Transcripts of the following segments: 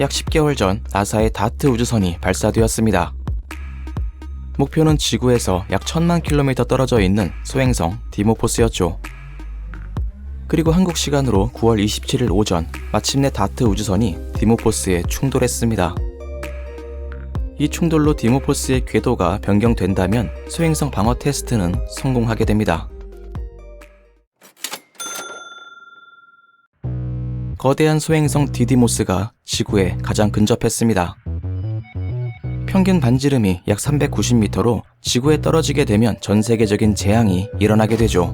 약 10개월 전 나사의 다트 우주선이 발사되었습니다. 목표는 지구에서 약 1000만 킬로미터 떨어져 있는 소행성 디모포스였죠. 그리고 한국 시간으로 9월 27일 오전 마침내 다트 우주선이 디모포스에 충돌했습니다. 이 충돌로 디모포스의 궤도가 변경된다면 소행성 방어 테스트는 성공하게 됩니다. 거대한 소행성 디디모스가 지구에 가장 근접했습니다. 평균 반지름이 약 390m로 지구에 떨어지게 되면 전 세계적인 재앙이 일어나게 되죠.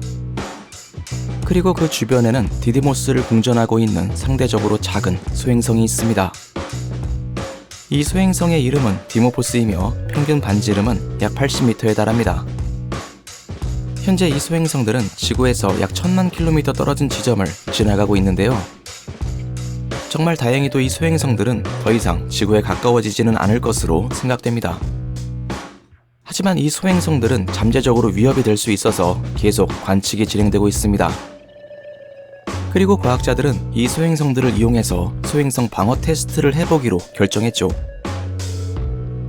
그리고 그 주변에는 디디모스를 공전하고 있는 상대적으로 작은 소행성이 있습니다. 이 소행성의 이름은 디모포스이며 평균 반지름은 약 80m에 달합니다. 현재 이 소행성들은 지구에서 약 1000만 킬로미터 떨어진 지점을 지나가고 있는데요. 정말 다행히도 이 소행성들은 더 이상 지구에 가까워지지는 않을 것으로 생각됩니다. 하지만 이 소행성들은 잠재적으로 위협이 될 수 있어서 계속 관측이 진행되고 있습니다. 그리고 과학자들은 이 소행성들을 이용해서 소행성 방어 테스트를 해보기로 결정했죠.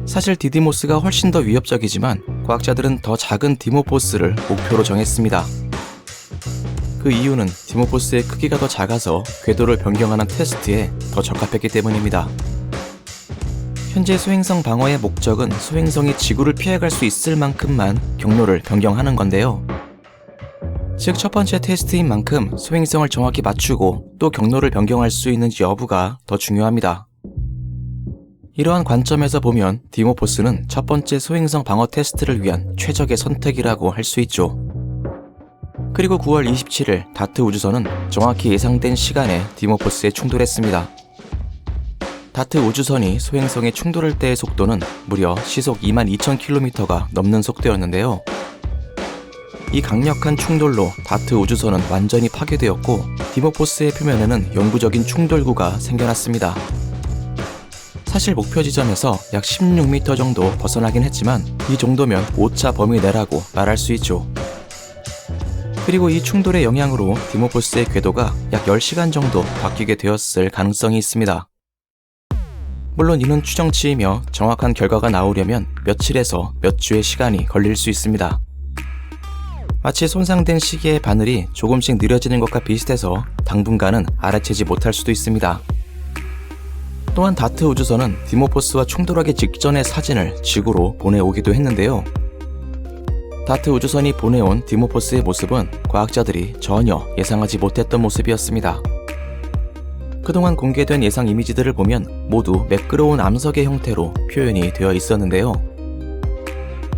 사실 디디모스가 훨씬 더 위협적이지만 과학자들은 더 작은 디모포스를 목표로 정했습니다. 그 이유는 디모포스의 크기가 더 작아서 궤도를 변경하는 테스트에 더 적합했기 때문입니다. 현재 소행성 방어의 목적은 소행성이 지구를 피해갈 수 있을 만큼만 경로를 변경하는 건데요. 즉, 첫 번째 테스트인 만큼 소행성을 정확히 맞추고 또 경로를 변경할 수 있는지 여부가 더 중요합니다. 이러한 관점에서 보면 디모포스는 첫 번째 소행성 방어 테스트를 위한 최적의 선택이라고 할 수 있죠. 그리고 9월 27일 다트 우주선은 정확히 예상된 시간에 디모포스에 충돌했습니다. 다트 우주선이 소행성에 충돌할 때의 속도는 무려 시속 22,000km가 넘는 속도였는데요. 이 강력한 충돌로 다트 우주선은 완전히 파괴되었고 디모포스의 표면에는 영구적인 충돌구가 생겨났습니다. 사실 목표 지점에서 약 16m 정도 벗어나긴 했지만 이 정도면 오차 범위 내라고 말할 수 있죠. 그리고 이 충돌의 영향으로 디모포스의 궤도가 약 10시간 정도 바뀌게 되었을 가능성이 있습니다. 물론 이는 추정치이며 정확한 결과가 나오려면 며칠에서 몇 주의 시간이 걸릴 수 있습니다. 마치 손상된 시계의 바늘이 조금씩 느려지는 것과 비슷해서 당분간은 알아채지 못할 수도 있습니다. 또한 다트 우주선은 디모포스와 충돌하기 직전의 사진을 지구로 보내오기도 했는데요. 다트 우주선이 보내온 디모포스의 모습은 과학자들이 전혀 예상하지 못했던 모습이었습니다. 그동안 공개된 예상 이미지들을 보면 모두 매끄러운 암석의 형태로 표현이 되어 있었는데요.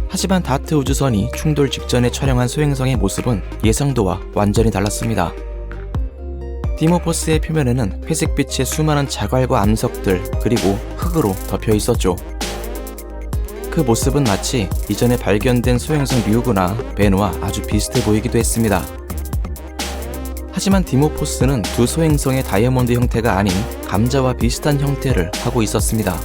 하지만 다트 우주선이 충돌 직전에 촬영한 소행성의 모습은 예상도와 완전히 달랐습니다. 디모포스의 표면에는 회색빛의 수많은 자갈과 암석들 그리고 흙으로 덮여 있었죠. 그 모습은 마치 이전에 발견된 소행성 류구나 벤과 아주 비슷해 보이기도 했습니다. 하지만 디모포스는 두 소행성의 다이아몬드 형태가 아닌 감자와 비슷한 형태를 하고 있었습니다.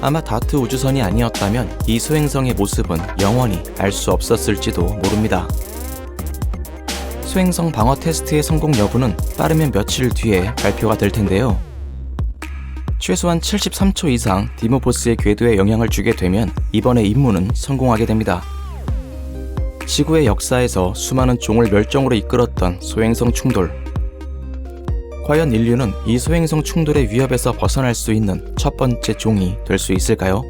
아마 다트 우주선이 아니었다면 이 소행성의 모습은 영원히 알 수 없었을지도 모릅니다. 소행성 방어 테스트의 성공 여부는 빠르면 며칠 뒤에 발표가 될 텐데요. 최소한 73초 이상 디모포스의 궤도에 영향을 주게 되면 이번의 임무는 성공하게 됩니다. 지구의 역사에서 수많은 종을 멸종으로 이끌었던 소행성 충돌. 과연 인류는 이 소행성 충돌의 위협에서 벗어날 수 있는 첫 번째 종이 될 수 있을까요?